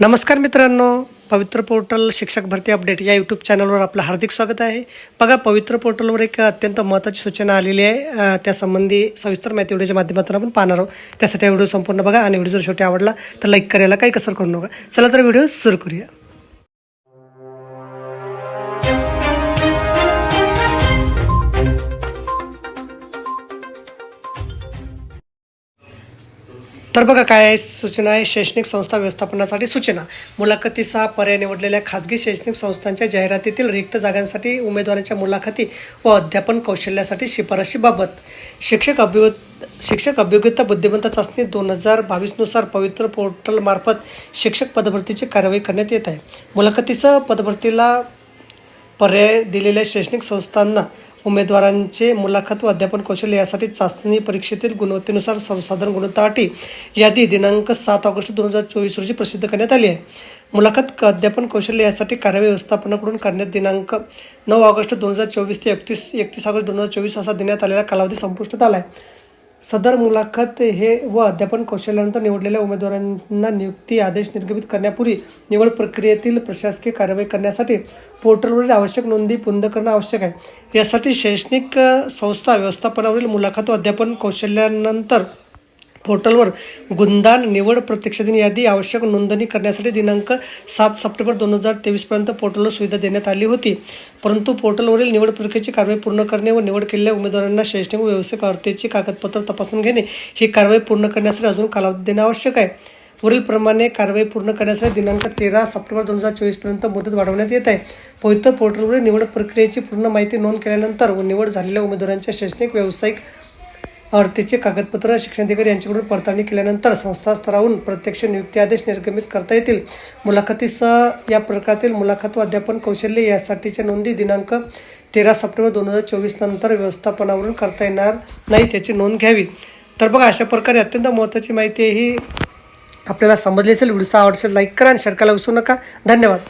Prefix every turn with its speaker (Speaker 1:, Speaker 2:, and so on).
Speaker 1: नमस्कार मित्रांनो पवित्र पोर्टल शिक्षक भरती अपडेट या यूट्यूब चॅनलवर आपलं हार्दिक स्वागत आहे. बघा पवित्र पोर्टलवर एक अत्यंत महत्त्वाची सूचना आलेली आहे. त्यासंबंधी सविस्तर माहिती व्हिडिओच्या माध्यमातून आपण पाहणार आहोत. त्यासाठी व्हिडिओ संपूर्ण बघा आणि व्हिडिओ जर शेवटी आवडला तर लाईक करायला काही कसर करू नका. चला तर व्हिडिओ सुरू करूया. तर बघा काय आहे? सूचना आहे शैक्षणिक संस्था व्यवस्थापनासाठी सूचना. मुलाखतीचा पर्याय निवडलेल्या खाजगी शैक्षणिक संस्थांच्या जाहिरातीतील रिक्त जागांसाठी उमेदवारांच्या मुलाखती व अध्यापन कौशल्यासाठी शिफारशीबाबत शिक्षक अभिव शिक्षक अभियोग्यता बुद्धिमत्ता चाचणी दोन हजार बावीसनुसार पवित्र पोर्टलमार्फत शिक्षक पदभरतीची कार्यवाही करण्यात येत आहे. मुलाखतीसह पदभरतीला पर्याय दिलेल्या शैक्षणिक संस्थांना उमेदवारांचे मुलाखत व अध्यापन कौशल्य यासाठी चाचणी परीक्षेतील गुणवत्तेनुसार सर्वसाधारण गुणवत्ता अटी यादी दिनांक सात ऑगस्ट दोन हजार चोवीस रोजी प्रसिद्ध करण्यात आली आहे. मुलाखत अध्यापन कौशल्य यासाठी कार्यवाही व्यवस्थापनाकडून करण्यात दिनांक नऊ ऑगस्ट दोन हजार चोवीस ते एकतीस एकतीस ऑगस्ट दोन हजार चोवीस असा देण्यात आलेला कालावधी संपुष्टात आला आहे. सदर मुलाखत हे व अध्यापन कौशल्यानंतर निवडलेल्या उमेदवारांना नियुक्ती आदेश निर्गमित करण्यापूर्वी निवड प्रक्रियेतील प्रशासकीय कारवाई करण्यासाठी पोर्टलवरील आवश्यक नोंदी पुंद करणं आवश्यक आहे. यासाठी शैक्षणिक संस्था व्यवस्थापनावरील मुलाखत व अध्यापन कौशल्यानंतर पोर्टलवर गुंदान निवड प्रत्यक्षदिन यादी आवश्यक नोंदणी करण्यासाठी दिनांक सात सप्टेंबर दोन हजार तेवीसपर्यंत पोर्टलवर सुविधा देण्यात आली होती. परंतु पोर्टलवरील निवड प्रक्रियेची कारवाई पूर्ण करणे व निवड केलेल्या उमेदवारांना शैक्षणिक व व्यावसायिक अर्हतेची कागदपत्र तपासून घेणे ही कारवाई पूर्ण करण्यासाठी अजून कालावधी देणे आवश्यक आहे. वरीलप्रमाणे कारवाई पूर्ण करण्यासाठी दिनांक तेरा सप्टेंबर दोन हजार चोवीसपर्यंत मुदत वाढवण्यात येत आहे. पवित्र पोर्टलवरील निवड प्रक्रियेची पूर्ण माहिती नोंद केल्यानंतर व निवड झालेल्या उमेदवारांच्या शैक्षणिक व्यावसायिक अर्थेचे कागदपत्र शिक्षणाधिकारी यांच्याकडून पडताळणी केल्यानंतर संस्था स्तरावरून प्रत्यक्ष नियुक्ती आदेश निर्गमित करता येतील. मुलाखतीसह या प्रकारातील मुलाखत व अध्यापन कौशल्य यासाठीच्या नोंदी दिनांक तेरा सप्टेंबर दोन हजार चोवीस नंतर व्यवस्थापनावरून करता येणार नाही त्याची नोंद घ्यावी. तर बघा अशा प्रकारे अत्यंत महत्त्वाची माहिती ही आपल्याला समजली असेल. व्हिडिओचा आवडसेल लाईक करा आणि शेअर करायला विसरू नका. धन्यवाद.